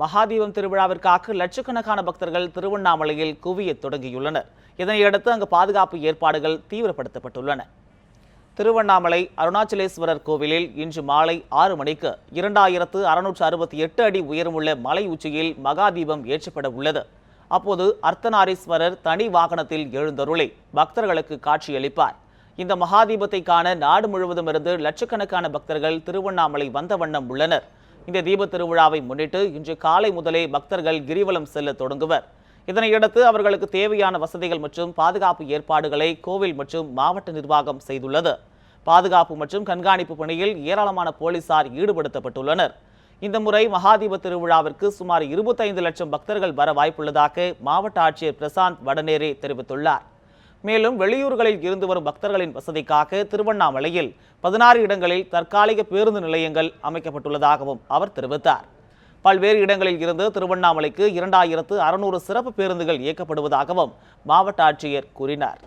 மகாதீபம் திருவிழாவிற்காக லட்சக்கணக்கான பக்தர்கள் திருவண்ணாமலையில் குவிய தொடங்கியுள்ளனர். இதனையடுத்து அங்கு பாதுகாப்பு ஏற்பாடுகள் தீவிரப்படுத்தப்பட்டுள்ளன. திருவண்ணாமலை அருணாச்சலேஸ்வரர் கோவிலில் இன்று மாலை ஆறு மணிக்கு இரண்டாயிரத்து அறுநூற்று அறுபத்தி எட்டு அடி உயரமுள்ள மலை உச்சியில் மகாதீபம் ஏற்றப்பட உள்ளது. அப்போது அர்த்தநாரீஸ்வரர் தனி வாகனத்தில் எழுந்தருளை பக்தர்களுக்கு காட்சியளிப்பார். இந்த மகாதீபத்தை காண நாடு முழுவதும் இருந்து லட்சக்கணக்கான பக்தர்கள் திருவண்ணாமலை வந்த வண்ணம் உள்ளனர். இந்த தீப திருவிழாவை முன்னிட்டு இன்று காலை முதலே பக்தர்கள் கிரிவலம் செல்ல தொடங்குவர். இதனையடுத்து அவர்களுக்கு தேவையான வசதிகள் மற்றும் பாதுகாப்பு ஏற்பாடுகளை கோவில் மற்றும் மாவட்ட நிர்வாகம் செய்துள்ளது. பாதுகாப்பு மற்றும் கண்காணிப்பு பணியில் ஏராளமான போலீசார் ஈடுபடுத்தப்பட்டுள்ளனர். இந்த முறை மகாதீப திருவிழாவிற்கு சுமார் இருபத்தைந்து லட்சம் பக்தர்கள் வர வாய்ப்புள்ளதாக மாவட்ட ஆட்சியர் பிரசாந்த் வடநேரே தெரிவித்துள்ளார். மேலும் வெளியூர்களில் இருந்து வரும் பக்தர்களின் வசதிக்காக திருவண்ணாமலையில் பதினாறு இடங்களில் தற்காலிக பேருந்து நிலையங்கள் அமைக்கப்பட்டுள்ளதாகவும் அவர் தெரிவித்தார். பல்வேறு இடங்களில் இருந்து திருவண்ணாமலைக்கு இரண்டாயிரத்து அறுநூறு சிறப்பு பேருந்துகள் இயக்கப்படுவதாகவும் மாவட்ட ஆட்சியர் கூறினார்.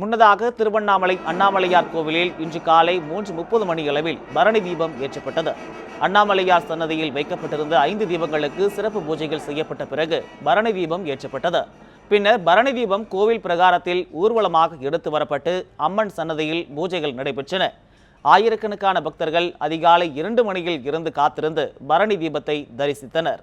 முன்னதாக திருவண்ணாமலை அண்ணாமலையார் கோவிலில் இன்று காலை மூன்று முப்பது மணியளவில் பரணி தீபம் ஏற்றப்பட்டது. அண்ணாமலையார் சன்னதியில் வைக்கப்பட்டிருந்த ஐந்து தீபங்களுக்கு சிறப்பு பூஜைகள் செய்யப்பட்ட பிறகு பரணி தீபம் ஏற்றப்பட்டது. பின்னர் பரணி தீபம் கோவில் பிரகாரத்தில் ஊர்வலமாக எடுத்து வரப்பட்டு அம்மன் சன்னதியில் பூஜைகள் நடைபெற்றன. ஆயிரக்கணக்கான பக்தர்கள் அதிகாலை இரண்டு மணியில் இருந்து காத்திருந்து பரணி தீபத்தை தரிசித்தனர்.